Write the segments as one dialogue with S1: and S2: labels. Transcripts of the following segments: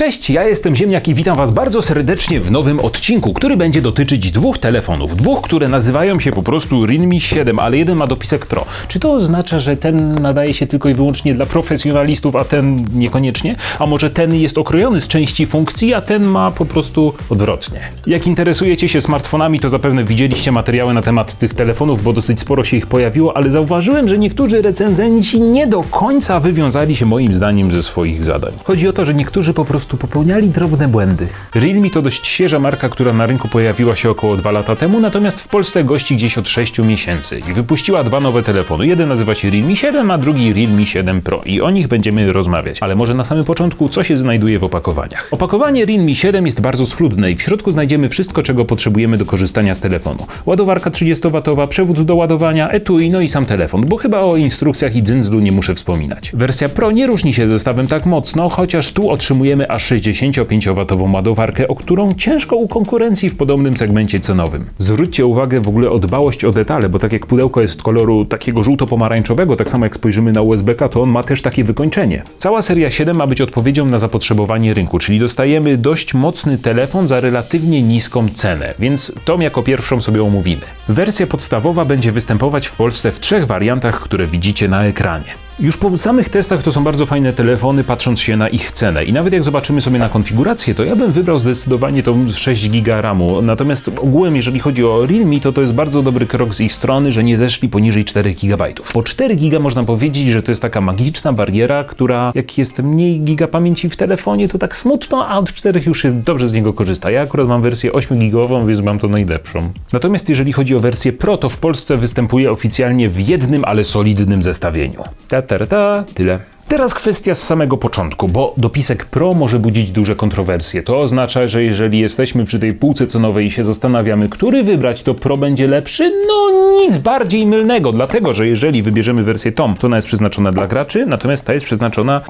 S1: Cześć, ja jestem Ziemniak i witam Was bardzo serdecznie w nowym odcinku, który będzie dotyczyć dwóch telefonów. Dwóch, które nazywają się po prostu Realme 7, ale jeden ma dopisek Pro. Czy to oznacza, że ten nadaje się tylko i wyłącznie dla profesjonalistów, a ten niekoniecznie? A może ten jest okrojony z części funkcji, a ten ma po prostu odwrotnie? Jak interesujecie się smartfonami, to zapewne widzieliście materiały na temat tych telefonów, bo dosyć sporo się ich pojawiło, ale zauważyłem, że niektórzy recenzenci nie do końca wywiązali się moim zdaniem ze swoich zadań. Chodzi o to, że niektórzy po prostu popełniali drobne błędy. Realme to dość świeża marka, która na rynku pojawiła się około 2 lata temu, natomiast w Polsce gości gdzieś od 6 miesięcy i wypuściła dwa nowe telefony. Jeden nazywa się Realme 7, a drugi Realme 7 Pro i o nich będziemy rozmawiać. Ale może na samym początku, co się znajduje w opakowaniach. Opakowanie Realme 7 jest bardzo schludne i w środku znajdziemy wszystko, czego potrzebujemy do korzystania z telefonu. Ładowarka 30W, przewód do ładowania, etui, no i sam telefon, bo chyba o instrukcjach i dzyndzlu nie muszę wspominać. Wersja Pro nie różni się zestawem tak mocno, chociaż tu otrzymujemy aż 65W ładowarkę, o którą ciężko u konkurencji w podobnym segmencie cenowym. Zwróćcie uwagę w ogóle o dbałość o detale, bo tak jak pudełko jest koloru takiego żółto-pomarańczowego, tak samo jak spojrzymy na USB-K, to on ma też takie wykończenie. Cała seria 7 ma być odpowiedzią na zapotrzebowanie rynku, czyli dostajemy dość mocny telefon za relatywnie niską cenę, więc tą jako pierwszą sobie omówimy. Wersja podstawowa będzie występować w Polsce w trzech wariantach, które widzicie na ekranie. Już po samych testach to są bardzo fajne telefony, patrząc się na ich cenę. I nawet jak zobaczymy sobie na konfigurację, to ja bym wybrał zdecydowanie tą 6 GB RAMu. Natomiast ogółem, jeżeli chodzi o Realme, to to jest bardzo dobry krok z ich strony, że nie zeszli poniżej 4 GB. Po 4 GB można powiedzieć, że to jest taka magiczna bariera, która jak jest mniej giga pamięci w telefonie, to tak smutno, a od 4 już jest dobrze z niego korzysta. Ja akurat mam wersję 8 gigową, więc mam to najlepszą. Natomiast jeżeli chodzi o wersję Pro, to w Polsce występuje oficjalnie w jednym, ale solidnym zestawieniu. Ta, ta, tyle. Teraz kwestia z samego początku, bo dopisek Pro może budzić duże kontrowersje. To oznacza, że jeżeli jesteśmy przy tej półce cenowej i się zastanawiamy, który wybrać, to Pro będzie lepszy? No nic bardziej mylnego, dlatego że jeżeli wybierzemy wersję TOM, to ona jest przeznaczona dla graczy, natomiast ta jest przeznaczona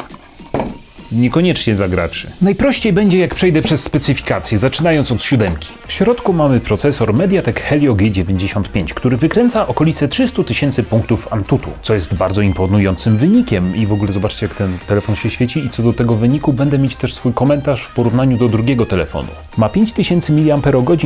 S1: Niekoniecznie dla graczy. Najprościej będzie jak przejdę przez specyfikację, zaczynając od siódemki. W środku mamy procesor MediaTek Helio G95, który wykręca okolice 300 tysięcy punktów Antutu, co jest bardzo imponującym wynikiem i w ogóle zobaczcie jak ten telefon się świeci i co do tego wyniku będę mieć też swój komentarz w porównaniu do drugiego telefonu. Ma 5000 mAh,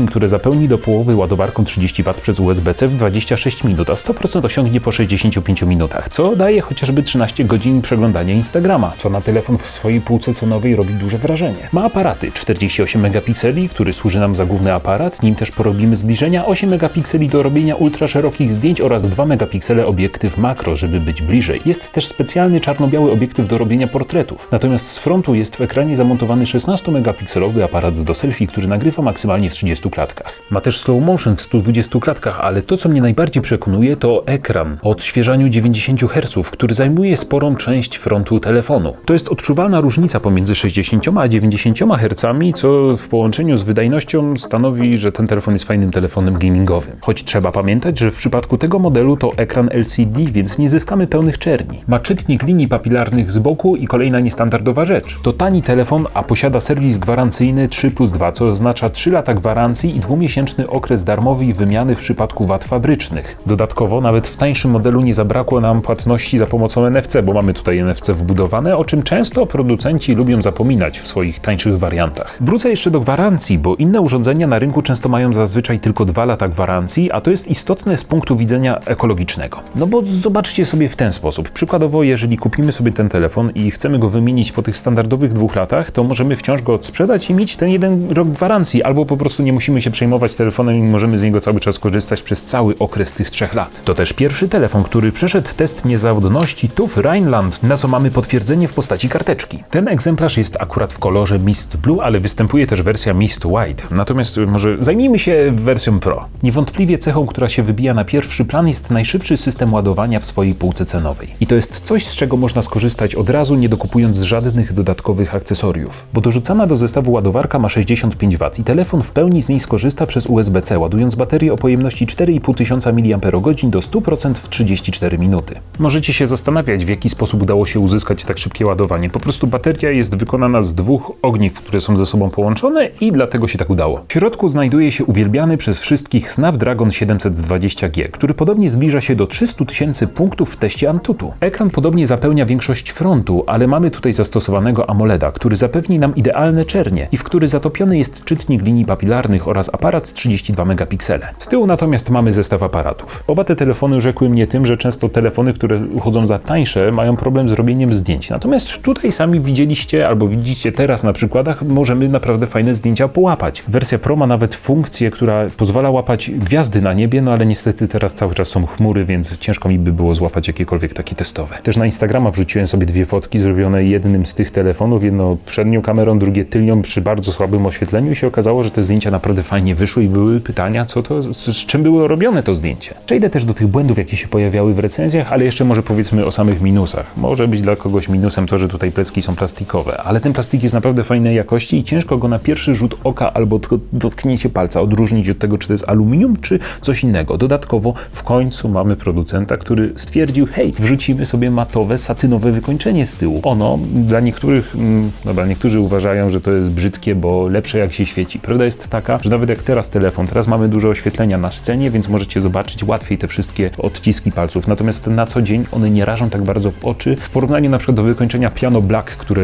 S1: które zapełni do połowy ładowarką 30W przez USB-C w 26 minut, a 100% osiągnie po 65 minutach, co daje chociażby 13 godzin przeglądania Instagrama, co na telefon w swojej półce cenowej robi duże wrażenie. Ma aparaty 48 megapikseli, który służy nam za główny aparat, nim też porobimy zbliżenia, 8 megapikseli do robienia ultra szerokich zdjęć oraz 2 megapiksele obiektyw makro, żeby być bliżej. Jest też specjalny czarno-biały obiektyw do robienia portretów. Natomiast z frontu jest w ekranie zamontowany 16 megapikselowy aparat do selfie, który nagrywa maksymalnie w 30 klatkach. Ma też slow motion w 120 klatkach, ale to co mnie najbardziej przekonuje to ekran o odświeżaniu 90 Hz, który zajmuje sporą część frontu telefonu. To jest odczuwalna różnica pomiędzy 60 a 90 Hz, co w połączeniu z wydajnością stanowi, że ten telefon jest fajnym telefonem gamingowym. Choć trzeba pamiętać, że w przypadku tego modelu to ekran LCD, więc nie zyskamy pełnych czerni. Ma czytnik linii papilarnych z boku i kolejna niestandardowa rzecz. To tani telefon, a posiada serwis gwarancyjny 3 plus 2, co oznacza 3 lata gwarancji i dwumiesięczny okres darmowej wymiany w przypadku wad fabrycznych. Dodatkowo nawet w tańszym modelu nie zabrakło nam płatności za pomocą NFC, bo mamy tutaj NFC wbudowane, o czym często producenci lubią zapominać w swoich tańszych wariantach. Wrócę jeszcze do gwarancji, bo inne urządzenia na rynku często mają zazwyczaj tylko 2 lata gwarancji, a to jest istotne z punktu widzenia ekologicznego. No bo zobaczcie sobie w ten sposób. Przykładowo, jeżeli kupimy sobie ten telefon i chcemy go wymienić po tych standardowych dwóch latach, to możemy wciąż go odsprzedać i mieć ten jeden rok gwarancji, albo po prostu nie musimy się przejmować telefonem i możemy z niego cały czas korzystać przez cały okres tych trzech lat. To też pierwszy telefon, który przeszedł test niezawodności TUF Rheinland, na co mamy potwierdzenie w postaci karteczki. Ten egzemplarz jest akurat w kolorze Mist Blue, ale występuje też wersja Mist White. Natomiast y, może zajmijmy się wersją Pro. Niewątpliwie cechą, która się wybija na pierwszy plan jest najszybszy system ładowania w swojej półce cenowej. I to jest coś, z czego można skorzystać od razu, nie dokupując żadnych dodatkowych akcesoriów. Bo dorzucana do zestawu ładowarka ma 55W i telefon w pełni z niej skorzysta przez USB-C, ładując baterię o pojemności 4500 mAh do 100% w 34 minuty. Możecie się zastanawiać, w jaki sposób udało się uzyskać tak szybkie ładowanie. Po prostu bateria jest wykonana z dwóch ogniw, które są ze sobą połączone i dlatego się tak udało. W środku znajduje się uwielbiany przez wszystkich Snapdragon 720G, który podobnie zbliża się do 300 tysięcy punktów w teście Antutu. Ekran podobnie zapełnia większość frontu, ale mamy tutaj zastosowanego AMOLEDa, który zapewni nam idealne czernie i w który zatopiony jest czytnik linii papilarnych oraz aparat 32 megapiksele. Z tyłu natomiast mamy zestaw aparatów. Oba te telefony rzekły mnie tym, że często telefony, które uchodzą za tańsze, mają problem z robieniem zdjęć. Natomiast tutaj sami widzieliście albo widzicie teraz na przykładach, możemy naprawdę fajne zdjęcia połapać. Wersja Pro ma nawet funkcję, która pozwala łapać gwiazdy na niebie, no ale niestety teraz cały czas są chmury, więc ciężko mi by było złapać jakiekolwiek takie testowe. Też na Instagrama wrzuciłem sobie dwie fotki zrobione jednym z tych telefonów, jedno przednią kamerą, drugie tylnią przy bardzo słabym oświetleniu i się okazało, że te zdjęcia naprawdę fajnie wyszły i były pytania, co to, z czym było robione to zdjęcie. Przejdę też do tych błędów, jakie się pojawiały w recenzjach, ale jeszcze może powiedzmy o samych minusach. Może być dla kogoś minusem to, że tutaj plecki są plastikowe, ale ten plastik jest naprawdę fajnej jakości i ciężko go na pierwszy rzut oka albo dotknięcie palca odróżnić od tego, czy to jest aluminium, czy coś innego. Dodatkowo w końcu mamy producenta, który stwierdził, hej, wrzucimy sobie matowe, satynowe wykończenie z tyłu. Ono dla niektórych, mm, dobra, niektórzy uważają, że to jest brzydkie, bo lepsze jak się świeci. Prawda jest taka, że nawet jak teraz telefon, teraz mamy dużo oświetlenia na scenie, więc możecie zobaczyć łatwiej te wszystkie odciski palców. Natomiast na co dzień one nie rażą tak bardzo w oczy w porównaniu na przykład do wykończenia Piano Black, które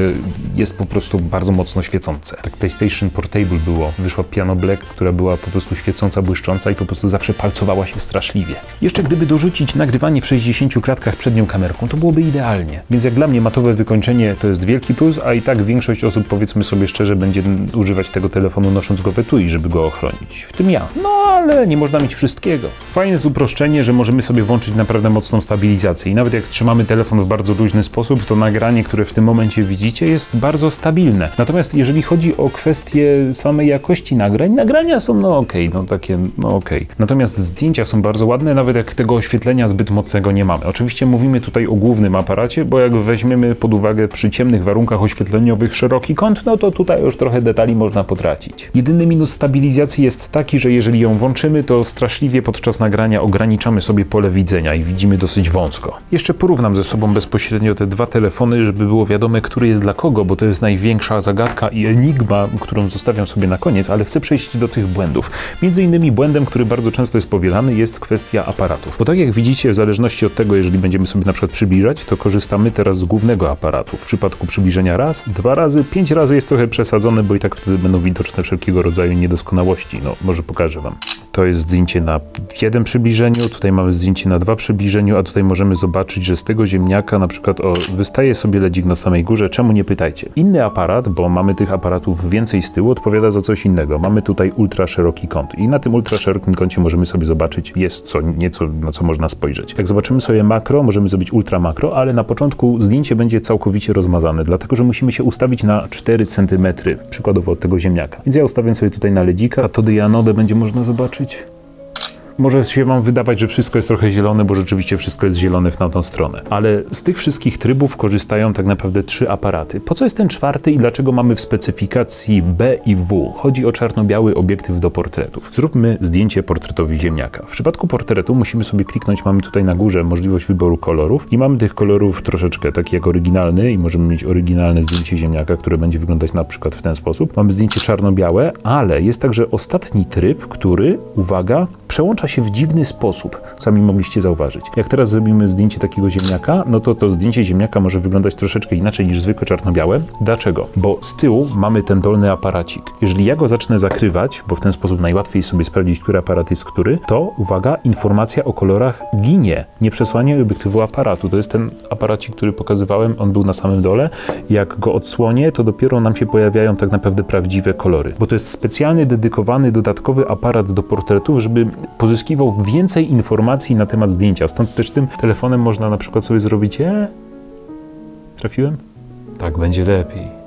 S1: jest po prostu bardzo mocno świecące. Tak PlayStation Portable było. Wyszła Piano Black, która była po prostu świecąca, błyszcząca i po prostu zawsze palcowała się straszliwie. Jeszcze gdyby dorzucić nagrywanie w 60 klatkach przednią kamerką, to byłoby idealnie. Więc jak dla mnie matowe wykończenie to jest wielki plus, a i tak większość osób, powiedzmy sobie szczerze, będzie używać tego telefonu nosząc go w etui, żeby go ochronić. W tym ja. No ale nie można mieć wszystkiego. Fajne jest uproszczenie, że możemy sobie włączyć naprawdę mocną stabilizację i nawet jak trzymamy telefon w bardzo luźny sposób, to nagranie, które w tym momencie widzicie jest bardzo stabilne. Natomiast jeżeli chodzi o kwestię samej jakości nagrań, nagrania są no okej, no takie no okej. Natomiast zdjęcia są bardzo ładne, nawet jak tego oświetlenia zbyt mocnego nie mamy. Oczywiście mówimy tutaj o głównym aparacie, bo jak weźmiemy pod uwagę przy ciemnych warunkach oświetleniowych szeroki kąt, no to tutaj już trochę detali można potracić. Jedyny minus stabilizacji jest taki, że jeżeli ją włączymy, to straszliwie podczas nagrania ograniczamy sobie pole widzenia i widzimy dosyć wąsko. Jeszcze porównam ze sobą bezpośrednio te dwa telefony, żeby było wiadome, który jest dla kogo, bo to jest największa zagadka i enigma, którą zostawiam sobie na koniec, ale chcę przejść do tych błędów. Między innymi błędem, który bardzo często jest powielany, jest kwestia aparatów. Bo tak jak widzicie, w zależności od tego, jeżeli będziemy sobie na przykład przybliżać, to korzystamy teraz z głównego aparatu. W przypadku przybliżenia raz, dwa razy, pięć razy jest trochę przesadzone, bo i tak wtedy będą widoczne wszelkiego rodzaju niedoskonałości. No, może pokażę Wam. To jest zdjęcie na jeden przybliżeniu, tutaj mamy zdjęcie na dwa przybliżeniu, a tutaj możemy zobaczyć, że z tego ziemniaka na przykład o, wystaje sobie ledzik na samej górze. Czemu nie pytajcie? Inny aparat, bo mamy tych aparatów więcej z tyłu, odpowiada za coś innego. Mamy tutaj ultra szeroki kąt i na tym ultra szerokim kącie możemy sobie zobaczyć, jest co nieco, na co można spojrzeć. Jak zobaczymy sobie makro, możemy zrobić ultra makro, ale na początku zdjęcie będzie całkowicie rozmazane, dlatego że musimy się ustawić na 4 cm, przykładowo od tego ziemniaka. Więc ja ustawię sobie tutaj na ledzika, katody i anodę będzie można zobaczyć. побачить. Może się Wam wydawać, że wszystko jest trochę zielone, bo rzeczywiście wszystko jest zielone w tamtą stronę. Ale z tych wszystkich trybów korzystają tak naprawdę trzy aparaty. Po co jest ten czwarty i dlaczego mamy w specyfikacji B i W? Chodzi o czarno-biały obiektyw do portretów. Zróbmy zdjęcie portretowi ziemniaka. W przypadku portretu musimy sobie kliknąć, mamy tutaj na górze możliwość wyboru kolorów i mamy tych kolorów troszeczkę, taki jak oryginalny i możemy mieć oryginalne zdjęcie ziemniaka, które będzie wyglądać na przykład w ten sposób. Mamy zdjęcie czarno-białe, ale jest także ostatni tryb, który, uwaga, przełącza się w dziwny sposób. Sami mogliście zauważyć. Jak teraz zrobimy zdjęcie takiego ziemniaka, no to to zdjęcie ziemniaka może wyglądać troszeczkę inaczej niż zwykłe czarno-białe. Dlaczego? Bo z tyłu mamy ten dolny aparacik. Jeżeli ja go zacznę zakrywać, bo w ten sposób najłatwiej sobie sprawdzić, który aparat jest który, to uwaga, informacja o kolorach ginie. Nie przesłania obiektywu aparatu. To jest ten aparacik, który pokazywałem, on był na samym dole. Jak go odsłonię, to dopiero nam się pojawiają tak naprawdę prawdziwe kolory. Bo to jest specjalny, dedykowany, dodatkowy aparat do portretów, żeby pozyskiwał więcej informacji na temat zdjęcia. Stąd też tym telefonem można na przykład sobie zrobić. E? Trafiłem? Tak będzie lepiej.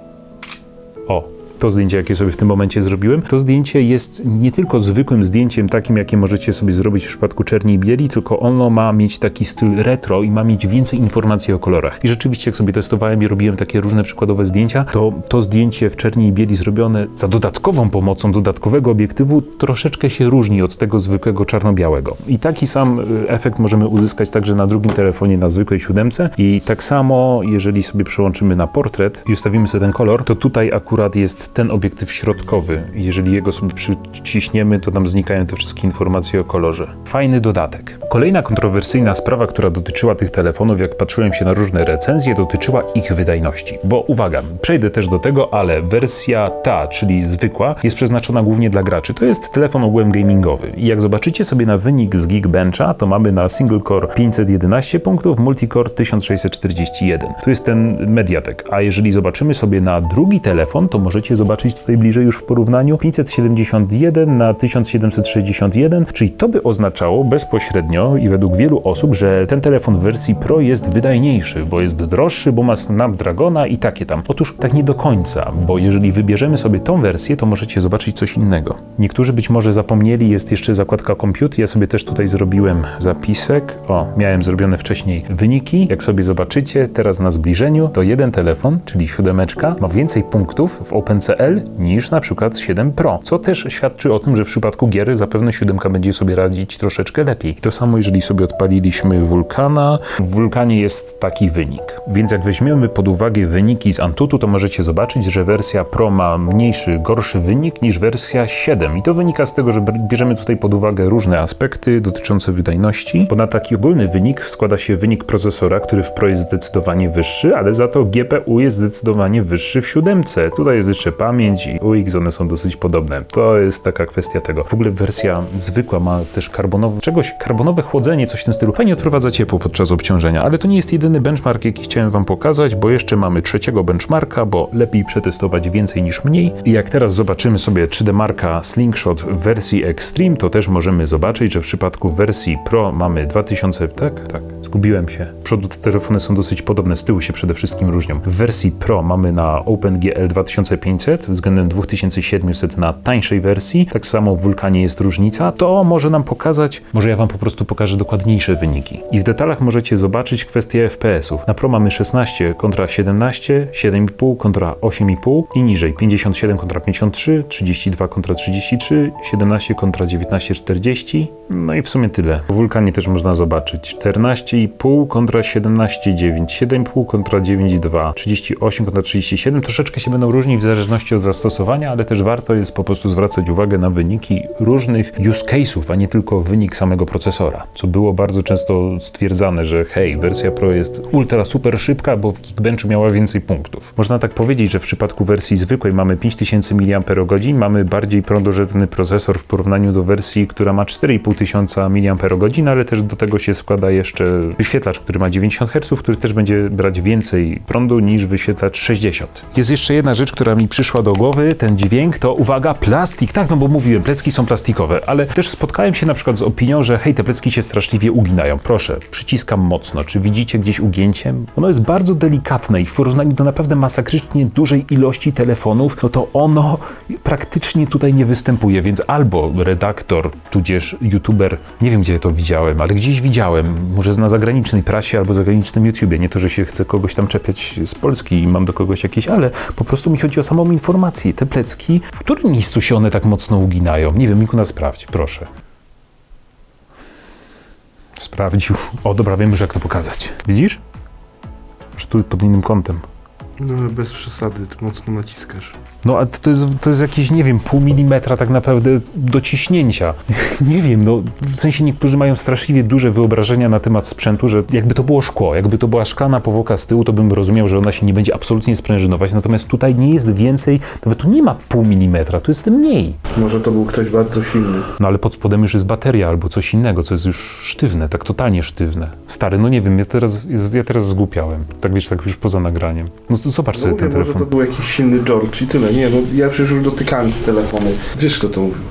S1: To zdjęcie, jakie sobie w tym momencie zrobiłem, to zdjęcie jest nie tylko zwykłym zdjęciem takim, jakie możecie sobie zrobić w przypadku czerni i bieli, tylko ono ma mieć taki styl retro i ma mieć więcej informacji o kolorach. I rzeczywiście, jak sobie testowałem i robiłem takie różne przykładowe zdjęcia, to to zdjęcie w czerni i bieli zrobione za dodatkową pomocą dodatkowego obiektywu troszeczkę się różni od tego zwykłego czarno-białego. I taki sam y, efekt możemy uzyskać także na drugim telefonie, na zwykłej siódemce. I tak samo, jeżeli sobie przełączymy na portret i ustawimy sobie ten kolor, to tutaj akurat jest ten obiektyw środkowy. Jeżeli jego sobie przyciśniemy, to tam znikają te wszystkie informacje o kolorze. Fajny dodatek. Kolejna kontrowersyjna sprawa, która dotyczyła tych telefonów, jak patrzyłem się na różne recenzje, dotyczyła ich wydajności. Bo uwaga, przejdę też do tego, ale wersja ta, czyli zwykła, jest przeznaczona głównie dla graczy. To jest telefon ogółem gamingowy. I jak zobaczycie sobie na wynik z Geekbencha, to mamy na single core 511 punktów, multicore 1641. Tu jest ten Mediatek. A jeżeli zobaczymy sobie na drugi telefon, to możecie zobaczyć tutaj bliżej już w porównaniu 571 na 1761, czyli to by oznaczało bezpośrednio i według wielu osób, że ten telefon w wersji Pro jest wydajniejszy, bo jest droższy, bo ma Snapdragona i takie tam. Otóż tak nie do końca, bo jeżeli wybierzemy sobie tą wersję, to możecie zobaczyć coś innego. Niektórzy być może zapomnieli, jest jeszcze zakładka Compute. Ja sobie też tutaj zrobiłem zapisek. O, miałem zrobione wcześniej wyniki. Jak sobie zobaczycie, teraz na zbliżeniu, to jeden telefon, czyli siódemeczka, ma więcej punktów w OpenCL niż na przykład 7 Pro, co też świadczy o tym, że w przypadku gier zapewne siódemka będzie sobie radzić troszeczkę lepiej. To samo, jeżeli sobie odpaliliśmy Vulkana. W Vulkanie jest taki wynik. Więc jak weźmiemy pod uwagę wyniki z Antutu, to możecie zobaczyć, że wersja Pro ma mniejszy, gorszy wynik niż wersja 7. I to wynika z tego, że bierzemy tutaj pod uwagę różne aspekty dotyczące wydajności, bo na taki ogólny wynik składa się wynik procesora, który w Pro jest zdecydowanie wyższy, ale za to GPU jest zdecydowanie wyższy w siódemce. Tutaj jest jeszcze pamięć i UX, one są dosyć podobne. To jest taka kwestia tego. W ogóle wersja zwykła ma też karbonowe, czegoś, karbonowe chłodzenie, coś w tym stylu. Fajnie odprowadza ciepło podczas obciążenia, ale to nie jest jedyny benchmark, jaki chciałem Wam pokazać, bo jeszcze mamy trzeciego benchmarka, bo lepiej przetestować więcej niż mniej. I jak teraz zobaczymy sobie 3D Marka Slingshot w wersji Extreme, to też możemy zobaczyć, że w przypadku wersji Pro mamy 2000, tak, tak, zgubiłem się. Z przodu te telefony są dosyć podobne, z tyłu się przede wszystkim różnią. W wersji Pro mamy na OpenGL 2500 względem 2700 na tańszej wersji, tak samo w Vulkanie jest różnica. To może nam pokazać, może ja Wam po prostu pokażę dokładniejsze wyniki. I w detalach możecie zobaczyć kwestię FPS-ów. Na Pro mamy 16 kontra 17, 7,5 kontra 8,5 i niżej 57 kontra 53, 32 kontra 33, 17 kontra 19, 40. No i w sumie tyle. W Vulkanie też można zobaczyć 14,5 kontra 17,9, 7,5 kontra 9,2, 38 kontra 37. Troszeczkę się będą różnić w zależności od zastosowania, ale też warto jest po prostu zwracać uwagę na wyniki różnych use case'ów, a nie tylko wynik samego procesora. Co było bardzo często stwierdzane, że hej, wersja Pro jest ultra super szybka, bo w Geekbenchu miała więcej punktów. Można tak powiedzieć, że w przypadku wersji zwykłej mamy 5000 mAh, mamy bardziej prądożerny procesor w porównaniu do wersji, która ma 4500 mAh, ale też do tego się składa jeszcze wyświetlacz, który ma 90 Hz, który też będzie brać więcej prądu niż wyświetlacz 60. Jest jeszcze jedna rzecz, która mi przyszła do głowy, ten dźwięk to uwaga, plastik. Tak, no bo mówiłem, plecki są plastikowe, ale też spotkałem się na przykład z opinią, że hej, te plecki się straszliwie uginają. Proszę, przyciskam mocno. Czy widzicie gdzieś ugięcie? Ono jest bardzo delikatne i w porównaniu do naprawdę masakrycznie dużej ilości telefonów, no to ono praktycznie tutaj nie występuje, więc albo redaktor, tudzież youtuber, nie wiem gdzie to widziałem, ale gdzieś widziałem, może na zagranicznej prasie albo zagranicznym YouTubie, nie to, że się chcę kogoś tam czepiać z Polski i mam do kogoś jakieś, ale po prostu mi chodzi o samą informację. Te plecki, w którym miejscu się one tak mocno uginają? Nie wiem, Mikuna sprawdź, proszę. Sprawdził. O, dobra, wiemy, że jak to pokazać. Widzisz? Że tu pod innym kątem.
S2: No ale bez przesady, ty mocno naciskasz.
S1: No a to jest, to jest jakieś, nie wiem, pół milimetra tak naprawdę do ciśnięcia. nie wiem, no w sensie niektórzy mają straszliwie duże wyobrażenia na temat sprzętu, że jakby to było szkło, jakby to była szklana powłoka z tyłu, to bym rozumiał, że ona się nie będzie absolutnie sprężynować, natomiast tutaj nie jest więcej, nawet tu nie ma pół milimetra, tu jest mniej.
S2: Może to był ktoś bardzo silny.
S1: No ale pod spodem już jest bateria albo coś innego, co jest już sztywne, tak totalnie sztywne. Stary, no nie wiem, ja teraz, ja teraz zgłupiałem. Tak wiesz, tak już poza nagraniem. No to zobacz
S2: No
S1: sobie
S2: mówię,
S1: ten
S2: może
S1: telefon.
S2: to był jakiś silny George i tyle. Nie, no ja przecież już dotykałem te telefony. Wiesz kto to mówił?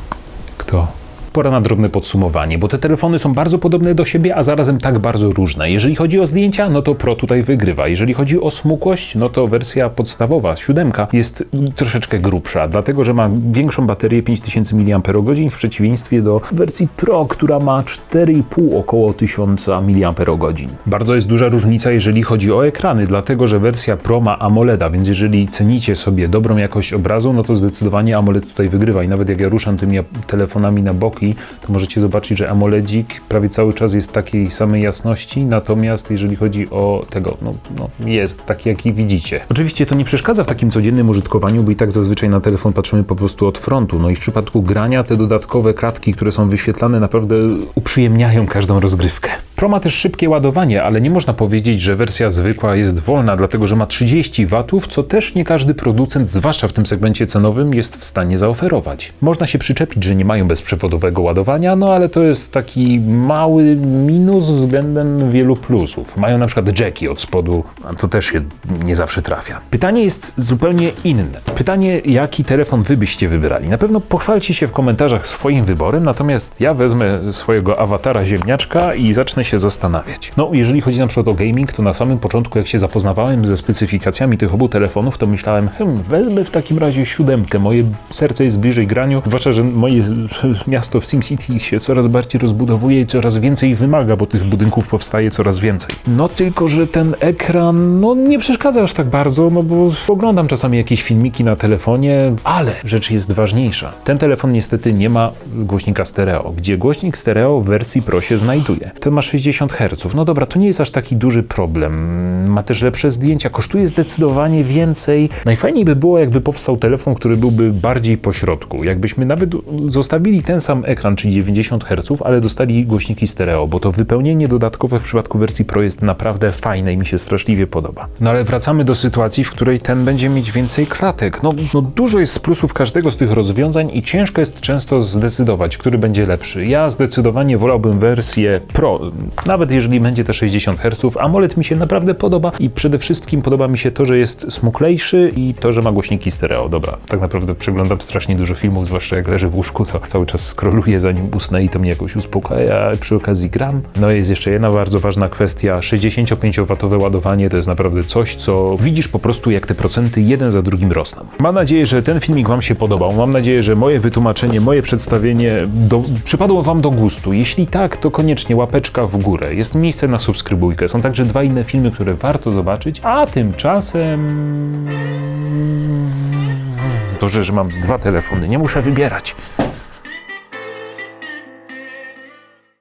S1: Kto? Pora na drobne podsumowanie, bo te telefony są bardzo podobne do siebie, a zarazem tak bardzo różne. Jeżeli chodzi o zdjęcia, no to Pro tutaj wygrywa. Jeżeli chodzi o smukłość, no to wersja podstawowa, siódemka, jest troszeczkę grubsza, dlatego że ma większą baterię 5000 mAh w przeciwieństwie do wersji Pro, która ma 4,5 około 1000 mAh. Bardzo jest duża różnica, jeżeli chodzi o ekrany, dlatego że wersja Pro ma AMOLEDa, więc jeżeli cenicie sobie dobrą jakość obrazu, no to zdecydowanie AMOLED tutaj wygrywa i nawet jak ja ruszam tymi telefonami na boki, to możecie zobaczyć, że AMOLEDzik prawie cały czas jest takiej samej jasności, natomiast jeżeli chodzi o tego, no, no jest taki, jaki widzicie. Oczywiście to nie przeszkadza w takim codziennym użytkowaniu, bo i tak zazwyczaj na telefon patrzymy po prostu od frontu, no i w przypadku grania te dodatkowe kratki, które są wyświetlane naprawdę uprzyjemniają każdą rozgrywkę. Pro ma też szybkie ładowanie, ale nie można powiedzieć, że wersja zwykła jest wolna, dlatego że ma 30 W, co też nie każdy producent, zwłaszcza w tym segmencie cenowym, jest w stanie zaoferować. Można się przyczepić, że nie mają bezprzewodowego ładowania, no ale to jest taki mały minus względem wielu plusów. Mają na przykład jacki od spodu, a to też się nie zawsze trafia. Pytanie jest zupełnie inne. Pytanie, jaki telefon wy byście wybrali? Na pewno pochwalcie się w komentarzach swoim wyborem, natomiast ja wezmę swojego awatara ziemniaczka i zacznę się zastanawiać. No, jeżeli chodzi na przykład o gaming, to na samym początku, jak się zapoznawałem ze specyfikacjami tych obu telefonów, to myślałem, hmm, wezmę w takim razie siódemkę. Moje serce jest bliżej graniu, zwłaszcza, że moje miasto w SimCity się coraz bardziej rozbudowuje i coraz więcej wymaga, bo tych budynków powstaje coraz więcej. No tylko, że ten ekran, no nie przeszkadza aż tak bardzo, no bo oglądam czasami jakieś filmiki na telefonie, ale rzecz jest ważniejsza. Ten telefon niestety nie ma głośnika stereo, gdzie głośnik stereo w wersji Pro się znajduje. Ten ma 60 Hz. No dobra, to nie jest aż taki duży problem. Ma też lepsze zdjęcia, kosztuje zdecydowanie więcej. Najfajniej by było, jakby powstał telefon, który byłby bardziej pośrodku. Jakbyśmy nawet zostawili ten sam ekran, czyli 90 Hz, ale dostali głośniki stereo, bo to wypełnienie dodatkowe w przypadku wersji Pro jest naprawdę fajne i mi się straszliwie podoba. No ale wracamy do sytuacji, w której ten będzie mieć więcej klatek. No, no dużo jest plusów każdego z tych rozwiązań i ciężko jest często zdecydować, który będzie lepszy. Ja zdecydowanie wolałbym wersję Pro, nawet jeżeli będzie te 60 Hz. AMOLED mi się naprawdę podoba i przede wszystkim podoba mi się to, że jest smuklejszy i to, że ma głośniki stereo. Dobra, tak naprawdę przeglądam strasznie dużo filmów, zwłaszcza jak leżę w łóżku, to cały czas scrolluję zanim usnę i to mnie jakoś uspokaja, przy okazji gram. No jest jeszcze jedna bardzo ważna kwestia, 65W ładowanie to jest naprawdę coś, co widzisz po prostu jak te procenty jeden za drugim rosną. Mam nadzieję, że ten filmik Wam się podobał. Mam nadzieję, że moje wytłumaczenie, moje przedstawienie do, przypadło Wam do gustu. Jeśli tak, to koniecznie łapeczka w górę. Jest miejsce na subskrybujkę. Są także dwa inne filmy, które warto zobaczyć, a tymczasem... To, że mam dwa telefony, nie muszę wybierać.